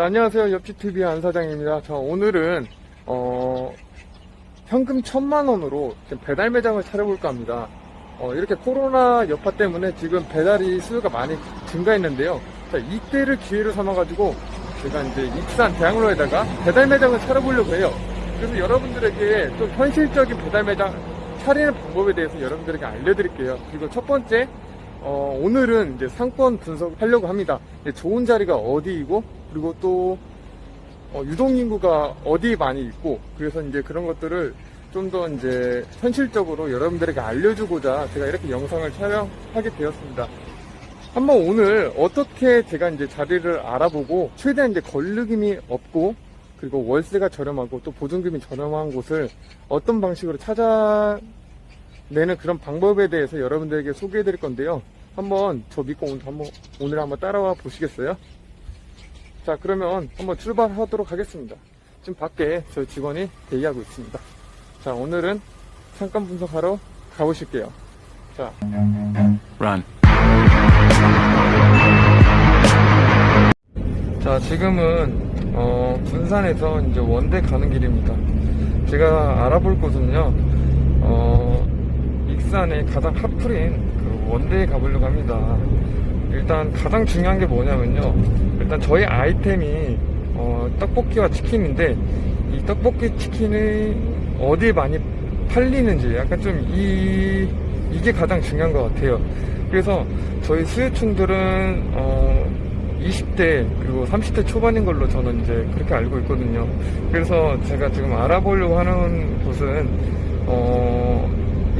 자, 안녕하세요. 옆집TV 안 사장입니다. 자, 오늘은, 어, 현금 천만 원으로 지금 배달 매장을 차려볼까 합니다. 어, 이렇게 코로나 여파 때문에 지금 배달이 수요가 많이 증가했는데요. 자, 이때를 기회로 삼아가지고 제가 이제 익산 대학로에다가 배달 매장을 차려보려고 해요. 그래서 여러분들에게 좀 현실적인 배달 매장 차리는 방법에 대해서 여러분들에게 알려드릴게요. 그리고 첫 번째, 어, 오늘은 이제 상권 분석하려고 합니다. 좋은 자리가 어디이고, 그리고 또, 어, 유동인구가 어디 많이 있고, 그래서 이제 그런 것들을 좀 더 이제 현실적으로 여러분들에게 알려주고자 제가 이렇게 영상을 촬영하게 되었습니다. 한번 오늘 어떻게 제가 이제 자리를 알아보고, 최대한 이제 걸르김이 없고, 그리고 월세가 저렴하고 또 보증금이 저렴한 곳을 어떤 방식으로 찾아내는 그런 방법에 대해서 여러분들에게 소개해 드릴 건데요. 한번 저 믿고 오늘 한번, 오늘 한번 따라와 보시겠어요? 자, 그러면 한번 출발하도록 하겠습니다. 지금 밖에 저희 직원이 대기하고 있습니다. 자, 오늘은 상권 분석하러 가보실게요. 자, Run. 자, 지금은 어, 군산에서 이제 원대 가는 길입니다. 제가 알아볼 곳은요, 어, 익산의 가장 핫플인 그 원대에 가보려고 합니다. 일단 가장 중요한 게 뭐냐면요, 일단 저희 아이템이 어, 떡볶이와 치킨인데 이 떡볶이 치킨이 어디에 많이 팔리는지 약간 좀 이 이게 가장 중요한 것 같아요. 그래서 저희 수요층들은 어, 20대 그리고 30대 초반인 걸로 저는 이제 그렇게 알고 있거든요. 그래서 제가 지금 알아보려고 하는 곳은 어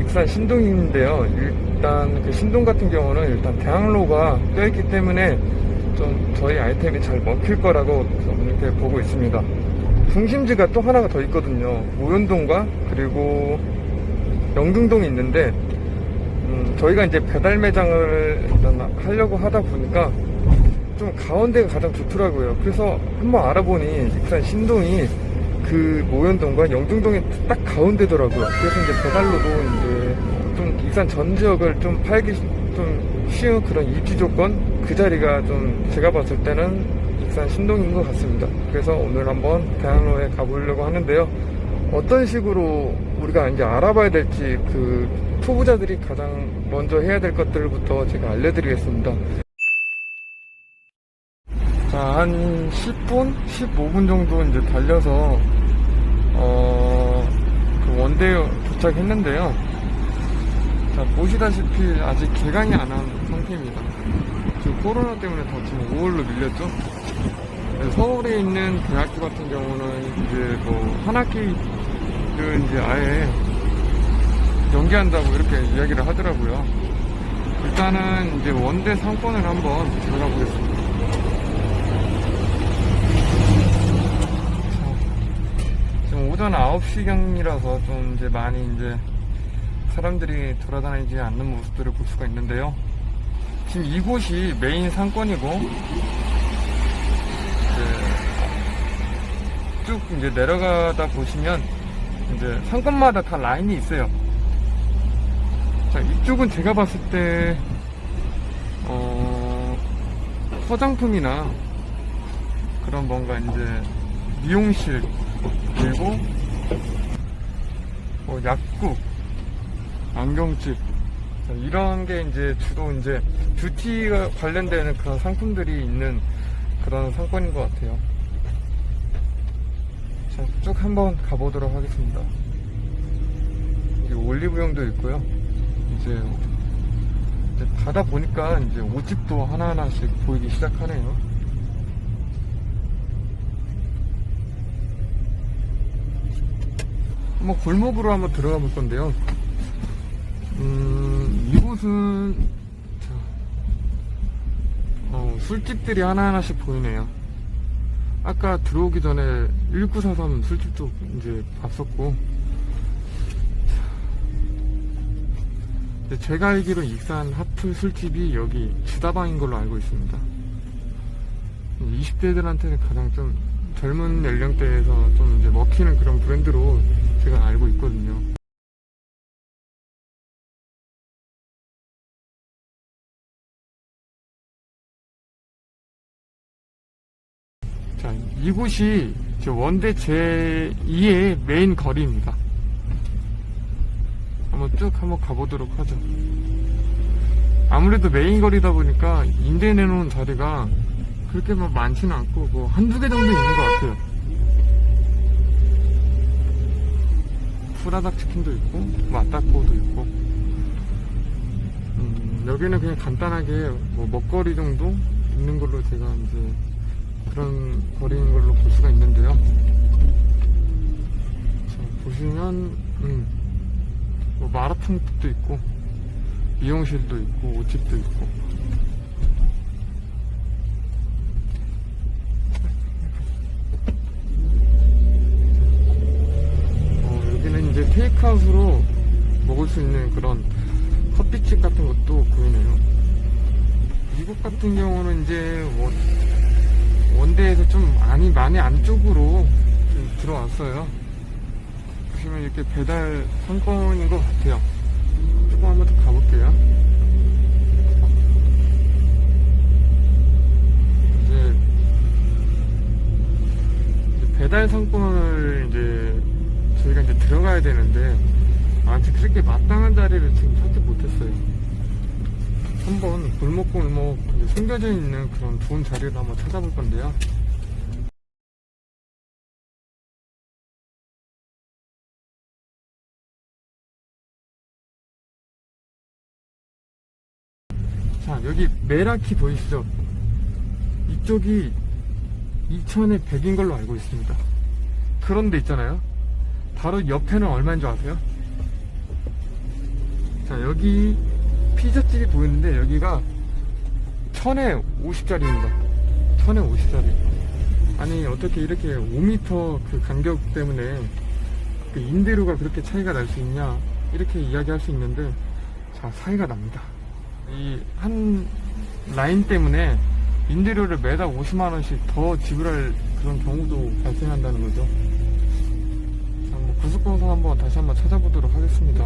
익산 신동인데요. 일단 그 신동 같은 경우는 일단 대학로가 껴있기 때문에 좀 저희 아이템이 잘 먹힐 거라고 좀 이렇게 보고 있습니다. 중심지가 또 하나가 더 있거든요. 오연동과 그리고 영등동이 있는데 음, 저희가 이제 배달 매장을 일단 하려고 하다 보니까 좀 가운데가 가장 좋더라고요. 그래서 한번 알아보니 익산 신동이 그 모현동과 영등동이 딱 가운데더라고요. 그래서 이제 배달로도 이제 좀 익산 전 지역을 좀 팔기 좀 쉬운 그런 입지 조건 그 자리가 좀 제가 봤을 때는 익산 신동인 것 같습니다. 그래서 오늘 한번 대학로에 가보려고 하는데요. 어떤 식으로 우리가 이제 알아봐야 될지 그 초보자들이 가장 먼저 해야 될 것들부터 제가 알려드리겠습니다. 자, 한 10분, 15분 정도 이제 달려서, 어, 그 원대에 도착했는데요. 자, 보시다시피 아직 개강이 안 한 상태입니다. 지금 코로나 때문에 더 지금 5월로 밀렸죠? 네, 서울에 있는 대학교 같은 경우는 이제 뭐, 한 학기를 이제 아예 연기한다고 이렇게 이야기를 하더라고요. 일단은 이제 원대 상권을 한번 들어가 보겠습니다. 지금 오전 9시경이라서 좀 이제 많이 이제 사람들이 돌아다니지 않는 모습들을 볼 수가 있는데요. 지금 이곳이 메인 상권이고, 이제 쭉 이제 내려가다 보시면 이제 상권마다 다 라인이 있어요. 자, 이쪽은 제가 봤을 때, 어, 화장품이나 그런 뭔가 이제 미용실, 그리고 뭐 약국, 안경집 자, 이런 게 이제 주로 이제 뷰티가 관련되는 그런 상품들이 있는 그런 상권인 것 같아요. 자, 쭉 한번 가보도록 하겠습니다. 여기 올리브영도 있고요. 이제, 이제 가다 보니까 이제 옷집도 하나하나씩 보이기 시작하네요. 한번 골목으로 한번 들어가 볼 건데요. 음, 이곳은 자, 어, 술집들이 하나하나씩 보이네요. 아까 들어오기 전에 1943 술집도 이제 봤었고 제가 알기로 익산 하프 술집이 여기 지다방인 걸로 알고 있습니다. 20대들한테는 가장 좀 젊은 연령대에서 좀 이제 먹히는 그런 브랜드로 제가 알고 있거든요. 자, 이곳이 저 원대 제2의 메인 거리입니다. 한번 쭉 한번 가보도록 하죠. 아무래도 메인 거리다 보니까 임대 내놓은 자리가 그렇게 막 많지는 않고 뭐 한두 개 정도 있는 것 같아요. 프라닭 치킨도 있고 맛닭고도 있고 음, 여기는 그냥 간단하게 뭐 먹거리 정도 있는 걸로 제가 이제 그런 거리인 걸로 볼 수가 있는데요. 자, 보시면 음, 뭐 마라탕집도 있고 미용실도 있고 옷집도 있고 어, 여기는 이제 테이크아웃으로 먹을 수 있는 그런 커피집 같은 것도 보이네요. 미국 같은 경우는 이제 원, 원대에서 좀 많이 많이 안쪽으로 좀 들어왔어요. 보시면 이렇게 배달 상권인 것 같아요. 조금 한번 더 가볼게요. 이제 배달 상권을 이제 저희가 이제 들어가야 되는데 아직 그렇게 마땅한 자리를 지금 찾지 못했어요. 한번 골목골목 이제 숨겨져 있는 그런 좋은 자리를 한번 찾아볼 건데요. 자, 여기 메라키 보이시죠? 이쪽이 2천에 100인 걸로 알고 있습니다. 그런데 있잖아요. 바로 옆에는 얼마인 줄 아세요? 자, 여기 피자집이 보이는데 여기가 1000에 50짜리입니다. 1000에 50짜리. 아니, 어떻게 이렇게 5m 그 간격 때문에 그 임대료가 그렇게 차이가 날 수 있냐? 이렇게 이야기할 수 있는데, 자, 차이가 납니다. 이 한 라인 때문에 임대료를 매달 50만원씩 더 지불할 그런 경우도 발생한다는 거죠. 자, 한번 다시 한번 찾아보도록 하겠습니다.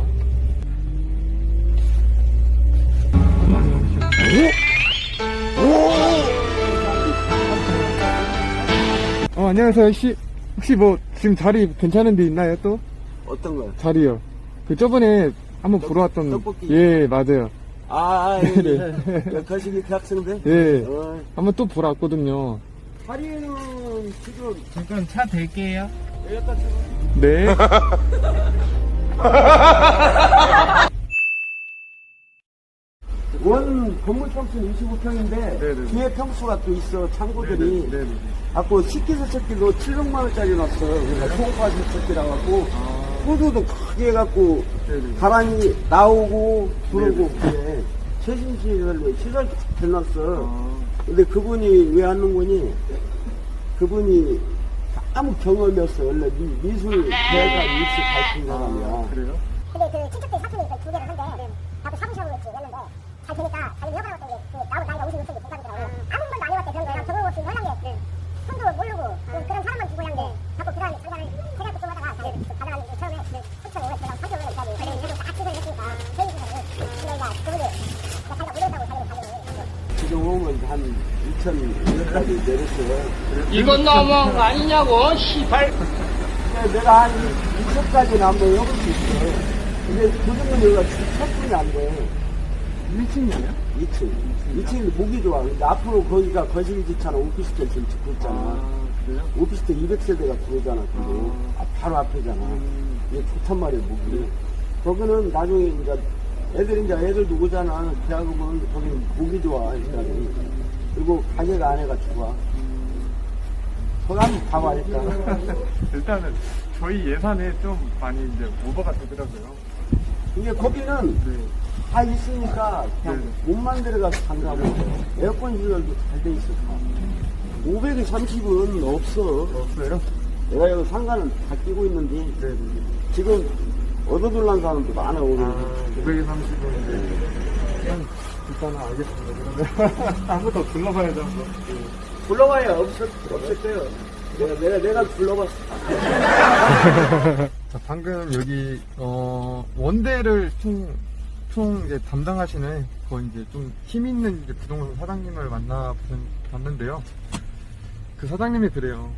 어, 안녕하세요. 혹시, 혹시 뭐, 지금 자리 괜찮은 데 있나요, 또? 어떤 거요? 자리요. 그 저번에 한번 보러 왔던. 떡볶이. 예, 맞아요. 아, 아 예, 네네. 예. 거시기 대학생인데? 예. 어, 한번 또 보러 왔거든요. 파리에는 지금 잠깐 차 댈게요. 여기다. 네. 원 건물 평수는 25평인데 네네. 뒤에 평수가 또 있어 창고들이 네 네. 갖고 식기세 척기도 700만 원짜리 놨어 그러니까 초음파 세 척기라 갖고 호두도 크게 해갖고 네네. 바람이 나오고 들어오고 그래 최신 시설로 시설 해놨어 근데 그분이 왜안 넣은 거니 그분이 아무 경험이 없어. 원래 미, 미술 대가 일찍 가르친 사람이야 그래요? 근데 그 친척들 사촌이 그두 개를 한대 자꾸 샤브샤브 했지. 했는데 잘 되니까 자기 여가라고 했던 게그 나보다 나이가 50, 60이 동갑이더라고 아무 번도 안 해봤대 그런 거랑 저거 없이 워낙에 손도 모르고 그- 그런 사람만 주고 그냥 자꾸 그 다음에 장난을 해갖고 좀 하다가 자기 받아가는 게 처음에 3,500원짜리 3,500원짜리 그리고 다 치고 했으니까 저희 집에서는 근데 이제 그분이 자기가 못했다고 자기는 가지고 지금 오면 한 2,000원까지 내렸어요 이건 너무한 거 아니냐고, 시발. 내가 한 2,000까지는 한번 해볼 수 있어 근데 그 정도는 여기가 첫분이 안 돼 1층이에요? 2층 2층인데 목이 좋아 근데 앞으로 거기가 거실 짓잖아 오피스텔 지금 짓고 있잖아 그래요? 오피스텔 200세대가 들어오잖아, 그거. 아, 바로 앞에잖아. 이게 좋단 말이야, 목이. 거기는 나중에 이제 애들 이제 애들도 오잖아. 대학 오면 거기는 목이 좋아, 일단은. 그리고 가게가 안에가 좋아. 거기 한번 가봐, 일단. 일단은 저희 예산에 좀 많이 이제 오버가 되더라고요. 근데 거기는 네. 다 있으니까 그냥 네. 몸만 들어가서 간다고. 에어컨 시설도 잘 돼 있어, 다. 530은 없어. 없어요? 내가 여기 상가는 다 끼고 있는데. 네, 네. 지금 얻어둘란 사람도 많아 오늘 아, 530원 이제. 일단은 알겠습니다. 그러면 한 번 더 둘러봐야죠, 한번. 불러봐야 없었 없을 거예요. 내가 내가 내가 불러봤어. 자, 방금 여기, 어, 원대를 총, 총 이제 담당하시는, 거 이제 좀 힘 있는 이제 부동산 사장님을 만나 봤는데요. 그 사장님이 그래요.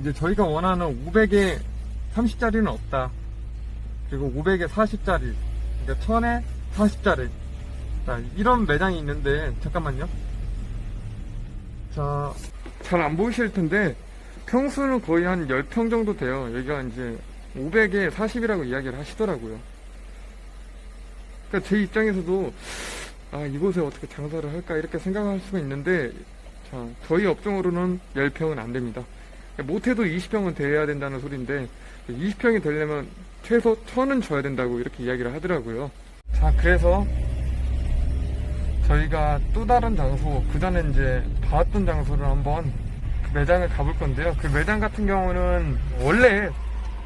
이제 저희가 원하는 500에 30짜리는 없다. 그리고 500에 40짜리, 그러니까 1000에 40짜리. 자, 이런 매장이 있는데, 잠깐만요. 자, 잘 안 보이실 텐데, 평수는 거의 한 10평 정도 돼요. 여기가 이제 500에 40이라고 이야기를 하시더라고요. 그러니까 제 입장에서도, 아, 이곳에 어떻게 장사를 할까, 이렇게 생각할 수가 있는데, 자, 저희 업종으로는 10평은 안 됩니다. 못해도 20평은 돼야 된다는 소리인데 20평이 되려면 최소 1000은 줘야 된다고 이렇게 이야기를 하더라고요. 자, 그래서 저희가 또 다른 장소, 그 전에 이제 봐왔던 장소를 한번 그 매장을 가볼 건데요. 그 매장 같은 경우는 원래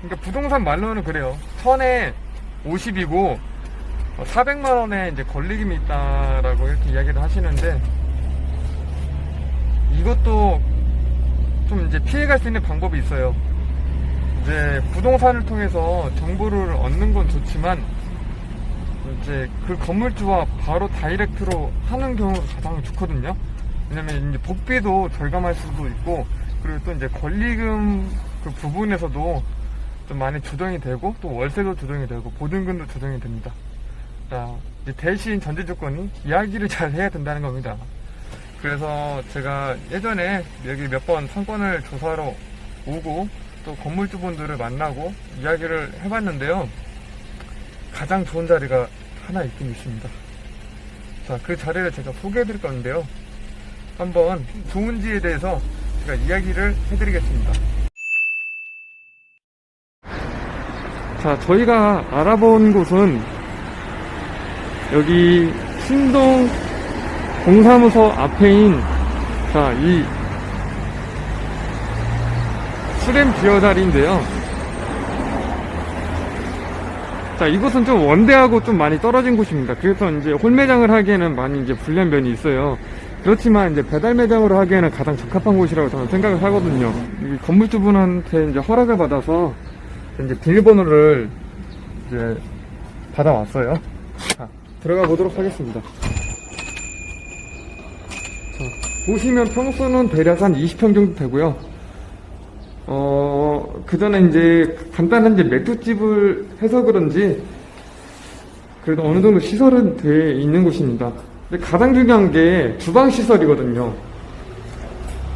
그러니까 부동산 말로는 그래요. 1000에 50이고 400만 원에 이제 권리금이 있다라고 이렇게 이야기를 하시는데 이것도 좀 이제 피해갈 수 있는 방법이 있어요. 이제 부동산을 통해서 정보를 얻는 건 좋지만 이제 그 건물주와 바로 다이렉트로 하는 경우가 가장 좋거든요. 왜냐면 이제 복비도 절감할 수도 있고 그리고 또 이제 권리금 그 부분에서도 좀 많이 조정이 되고 또 월세도 조정이 되고 보증금도 조정이 됩니다. 자, 대신 전제 조건이 이야기를 잘 해야 된다는 겁니다. 그래서 제가 예전에 여기 몇 번 상권을 조사하러 오고 또 건물주분들을 만나고 이야기를 해봤는데요. 가장 좋은 자리가 하나 있긴 있습니다. 자, 그 자리를 제가 소개해 드릴 건데요. 한번 좋은지에 대해서 제가 이야기를 해드리겠습니다. 자, 저희가 알아본 곳은 여기 신동 공사무소 앞에인 자, 이 수렘 비어 자리인데요. 자, 이곳은 좀 원대하고 좀 많이 떨어진 곳입니다. 그래서 이제 홀매장을 하기에는 많이 이제 불리한 면이 있어요. 그렇지만 이제 배달 매장으로 하기에는 가장 적합한 곳이라고 저는 생각을 하거든요. 이 건물주분한테 이제 허락을 받아서 이제 비밀번호를 이제 받아왔어요. 자, 들어가 보도록 하겠습니다. 자, 보시면 평수는 대략 한 20평 정도 되고요. 어, 그 전에 이제 간단한 이제 맥주집을 해서 그런지 그래도 어느 정도 시설은 돼 있는 곳입니다. 근데 가장 중요한 게 주방 시설이거든요.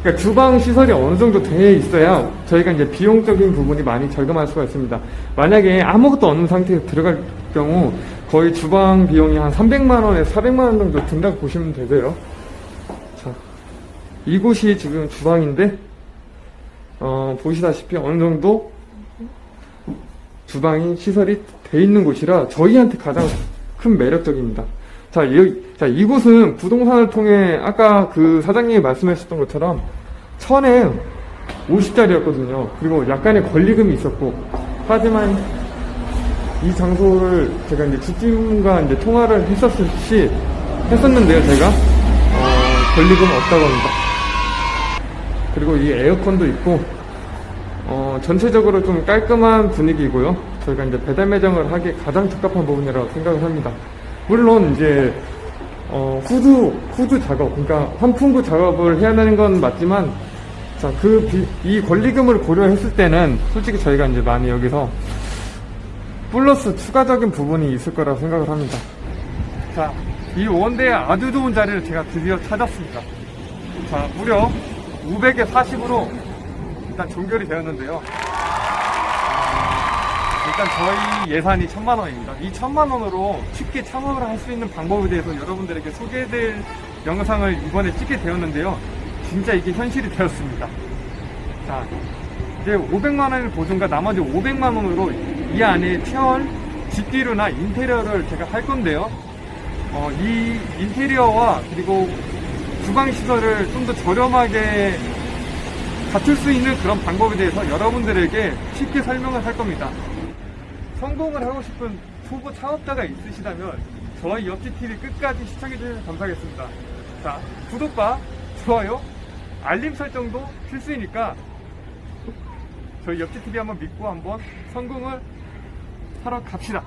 그러니까 주방 시설이 어느 정도 돼 있어야 저희가 이제 비용적인 부분이 많이 절감할 수가 있습니다. 만약에 아무것도 없는 상태에서 들어갈 경우 거의 주방 비용이 한 300만 원에 400만 원 정도 든다고 보시면 되세요. 자, 이곳이 지금 주방인데 어, 보시다시피 어느 정도 주방이 시설이 돼 있는 곳이라 저희한테 가장 큰 매력적입니다. 자, 이, 자, 이곳은 부동산을 통해 아까 그 사장님이 말씀하셨던 것처럼 천에 50짜리였거든요. 그리고 약간의 권리금이 있었고, 하지만 이 장소를 제가 이제 주팀과 이제 통화를 했었을 시, 했었는데요, 제가. 어, 권리금 없다고 합니다. 그리고 이 에어컨도 있고 어, 전체적으로 좀 깔끔한 분위기고요. 저희가 이제 배달 매장을 하기에 가장 적합한 부분이라고 생각을 합니다. 물론 이제 어, 후드 후드 작업, 그러니까 환풍구 작업을 해야 되는 건 맞지만 자, 그 이 권리금을 고려했을 때는 솔직히 저희가 이제 많이 여기서 플러스 추가적인 부분이 있을 거라고 생각을 합니다. 자, 이 원대의 아주 좋은 자리를 제가 드디어 찾았습니다. 자, 무려 500에 40으로 일단 종결이 되었는데요. 일단 저희 예산이 1000만 원입니다. 이 1000만 원으로 쉽게 창업을 할 수 있는 방법에 대해서 여러분들에게 소개해드릴 영상을 이번에 찍게 되었는데요. 진짜 이게 현실이 되었습니다. 자, 이제 500만 원의 보증과 나머지 500만 원으로 이 안에 채원, 집기류나 인테리어를 제가 할 건데요. 어, 이 인테리어와 그리고 주방 시설을 좀 더 저렴하게 갖출 수 있는 그런 방법에 대해서 여러분들에게 쉽게 설명을 할 겁니다. 성공을 하고 싶은 초보 창업자가 있으시다면 저희 옆집TV 끝까지 시청해주셔서 감사하겠습니다. 자, 구독과 좋아요, 알림 설정도 필수이니까 저희 옆집TV 한번 믿고 한번 성공을 하러 갑시다.